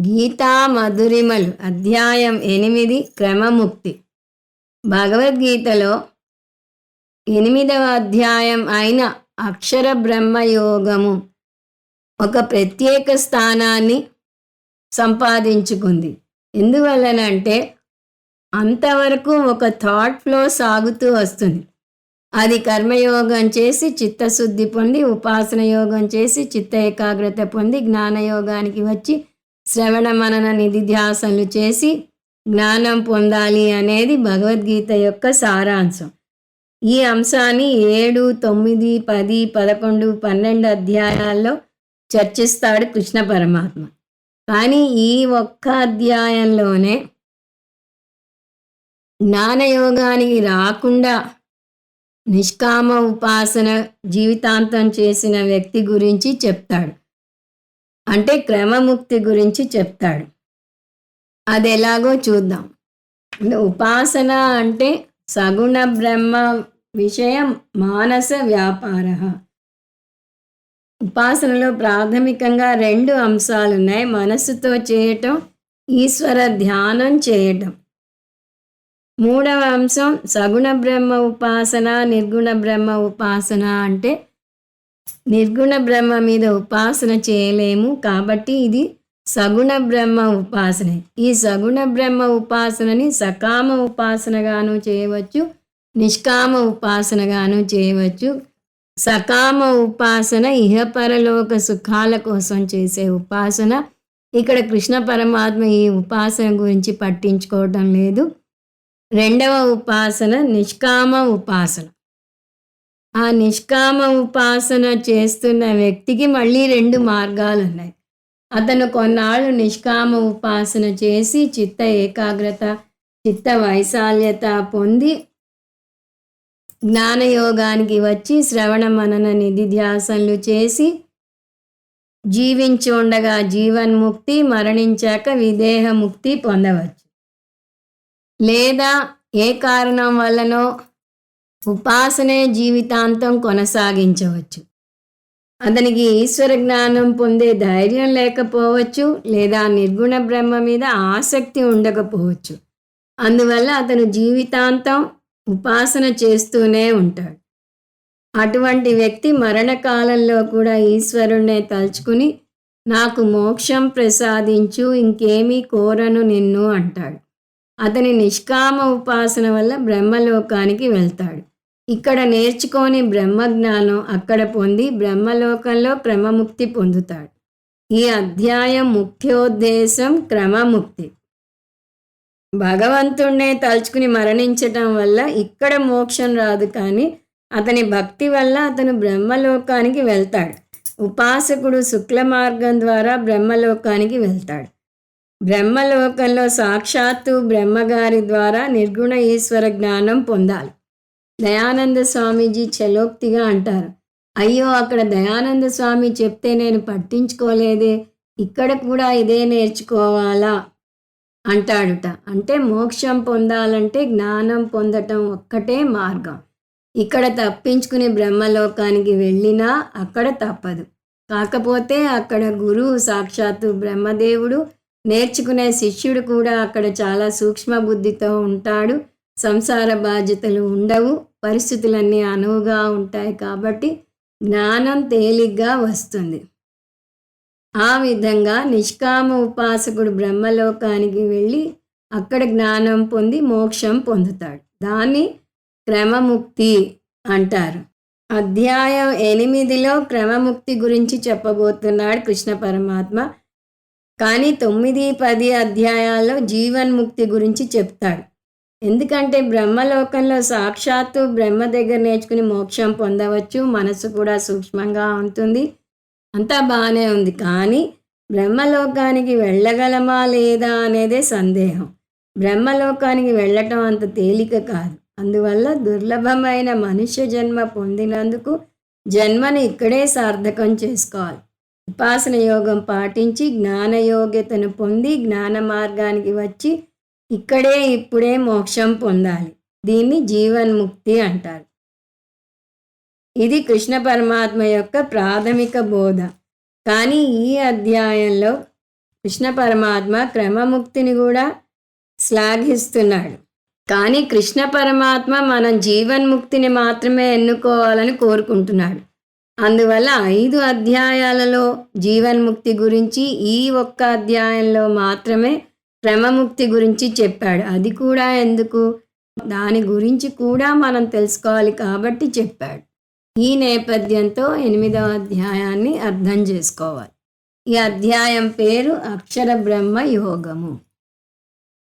గీతా మధురిమలు అధ్యాయం ఎనిమిది క్రమముక్తి. భగవద్గీతలో ఎనిమిదవ అధ్యాయం అయిన అక్షర బ్రహ్మయోగము ఒక ప్రత్యేక స్థానాన్ని సంపాదించుకుంది. ఎందువలనంటే అంతవరకు ఒక థాట్ ఫ్లో సాగుతూ వస్తుంది. అది కర్మయోగం చేసి చిత్తశుద్ధి పొంది ఉపాసన యోగం చేసి చిత్త ఏకాగ్రత పొంది జ్ఞానయోగానికి వచ్చి శ్రవణ మనన నిధిధ్యాసనలు చేసి జ్ఞానం పొందాలి అనేది భగవద్గీత యొక్క సారాంశం. ఈ అంశాన్ని ఏడు తొమ్మిది పది పదకొండు పన్నెండు అధ్యాయాల్లో చర్చిస్తాడు కృష్ణ పరమాత్మ. కానీ ఈ ఒక్క అధ్యాయంలోనే జ్ఞానయోగానికి రాకుండా నిష్కామ ఉపాసన జీవితాంతం చేసిన వ్యక్తి గురించి చెప్తాడు. అంటే క్రమముక్తి గురించి చెప్తాడు. అది ఎలాగో చూద్దాం ఉపాసన అంటే సగుణ బ్రహ్మ విషయం మానస వ్యాపార ఉపాసనలో ప్రాథమికంగా రెండు అంశాలు ఉన్నాయి మనసుతో చేయటం ఈశ్వర ధ్యానం చేయటం. మూడవ అంశం సగుణ బ్రహ్మ ఉపాసన నిర్గుణ బ్రహ్మ ఉపాసన అంటే నిర్గుణ బ్రహ్మ మీద ఉపాసన చేయలేము కాబట్టి ఇది సగుణ బ్రహ్మ ఉపాసన. ఈ సగుణ బ్రహ్మ ఉపాసనని సకామ ఉపాసనగాను చేయవచ్చు నిష్కామ ఉపాసనగాను చేయవచ్చు. సకామ ఉపాసన ఇహపరలోక సుఖాల కోసం చేసే ఉపాసన. ఇక్కడ కృష్ణ పరమాత్మ ఈ ఉపాసన గురించి పట్టించుకోవటం లేదు. రెండవ ఉపాసన నిష్కామ ఉపాసన. ఆ నిష్కామ ఉపాసన చేస్తున్న వ్యక్తికి మళ్ళీ రెండు మార్గాలు ఉన్నాయి అతను కొన్నాళ్ళు నిష్కామ ఉపాసన చేసి చిత్త ఏకాగ్రత చిత్త వైశాల్యత పొంది జ్ఞానయోగానికి వచ్చి శ్రవణ మనన నిధిధ్యాసనలు చేసి జీవించి ఉండగా జీవన్ముక్తి మరణించాక విదేహముక్తి పొందవచ్చు. లేదా ఏ కారణం వల్లనో ఉపాసనే జీవితాంతం కొనసాగించవచ్చు. అతనికి ఈశ్వర జ్ఞానం పొందే ధైర్యం లేకపోవచ్చు లేదా నిర్గుణ బ్రహ్మ మీద ఆసక్తి ఉండకపోవచ్చు. అందువల్ల అతను జీవితాంతం ఉపాసన చేస్తూనే ఉంటాడు. అటువంటి వ్యక్తి మరణకాలంలో కూడా ఈశ్వరుణ్ణే తలుచుకుని నాకు మోక్షం ప్రసాదించు ఇంకేమీ కోరను నిన్ను అంటాడు. అతని నిష్కామ ఉపాసన వల్ల బ్రహ్మలోకానికి వెళ్తాడు. ఇక్కడ నేర్చుకొని బ్రహ్మజ్ఞానం అక్కడ పొంది బ్రహ్మలోకంలో క్రమముక్తి పొందుతాడు. ఈ అధ్యాయం ముఖ్యోద్దేశం క్రమముక్తి. భగవంతుణ్ణే తలుచుకుని మరణించటం వల్ల ఇక్కడ మోక్షం రాదు కానీ అతని భక్తి వల్ల అతను బ్రహ్మలోకానికి వెళ్తాడు. ఉపాసకుడు శుక్ల మార్గం ద్వారా బ్రహ్మలోకానికి వెళ్తాడు. బ్రహ్మలోకంలో సాక్షాత్తు బ్రహ్మగారి ద్వారా నిర్గుణ ఈశ్వర జ్ఞానం పొందాలి. దయానంద స్వామీజీ చలోక్తిగా అంటారు. అయ్యో అక్కడ దయానంద స్వామి చెప్తే నేను పట్టించుకోలేదే. ఇక్కడ కూడా ఇదే నేర్చుకోవాలా? అంటాడుట. అంటే మోక్షం పొందాలంటే జ్ఞానం పొందటం ఒక్కటే మార్గం. ఇక్కడ తప్పించుకుని బ్రహ్మలోకానికి వెళ్ళినా అక్కడ తప్పదు. కాకపోతే అక్కడ గురువు సాక్షాత్తు బ్రహ్మదేవుడు నేర్చుకునే శిష్యుడు కూడా అక్కడ చాలా సూక్ష్మ బుద్ధితో ఉంటాడు. సంసార బాధ్యతలు ఉండవు. పరిస్థితులన్నీ అనువుగా ఉంటాయి కాబట్టి జ్ఞానం తేలిగ్గా వస్తుంది. ఆ విధంగా నిష్కామ ఉపాసకుడు బ్రహ్మలోకానికి వెళ్ళి అక్కడ జ్ఞానం పొంది మోక్షం పొందుతాడు. దాన్ని క్రమముక్తి అంటారు. అధ్యాయం ఎనిమిదిలో క్రమముక్తి గురించి చెప్పబోతున్నాడు కృష్ణ పరమాత్మ. కానీ తొమ్మిది పది అధ్యాయాల్లో జీవన్ముక్తి గురించి చెప్తాడు. ఎందుకంటే బ్రహ్మలోకంలో సాక్షాత్తు బ్రహ్మ దగ్గర నేర్చుకుని మోక్షం పొందవచ్చు మనసు కూడా సూక్ష్మంగా ఉంటుంది అంతా బాగానే ఉంది. కానీ బ్రహ్మలోకానికి వెళ్ళగలమా లేదా అనేదే సందేహం. బ్రహ్మలోకానికి వెళ్ళటం అంత తేలిక కాదు. అందువల్ల దుర్లభమైన మనుష్య జన్మ పొందినందుకు జన్మను ఇక్కడే సార్థకం చేసుకోవాలి. ఉపాసన యోగం పాటించి జ్ఞానయోగ్యతను పొంది జ్ఞాన మార్గానికి వచ్చి ఇక్కడే ఇప్పుడే మోక్షం పొందాలి. దీన్ని జీవన్ముక్తి అంటారు. ఇది కృష్ణ పరమాత్మ యొక్క ప్రాథమిక బోధ. కానీ ఈ అధ్యాయంలో కృష్ణ పరమాత్మ క్రమముక్తిని కూడా శ్లాఘిస్తున్నాడు. కానీ కృష్ణ పరమాత్మ మనం జీవన్ముక్తిని మాత్రమే ఎన్నుకోవాలని కోరుకుంటున్నాడు. అందువల్ల ఐదు అధ్యాయాలలో జీవన్ముక్తి గురించి ఈ ఒక్క అధ్యాయంలో మాత్రమే క్రమముక్తి గురించి చెప్పాడు. అది కూడా ఎందుకు? దాని గురించి కూడా మనం తెలుసుకోవాలి కాబట్టి చెప్పాడు. ఈ నేపథ్యంతో ఎనిమిదవ అధ్యాయాన్ని అర్థం చేసుకోవాలి. ఈ అధ్యాయం పేరు అక్షర బ్రహ్మ యోగము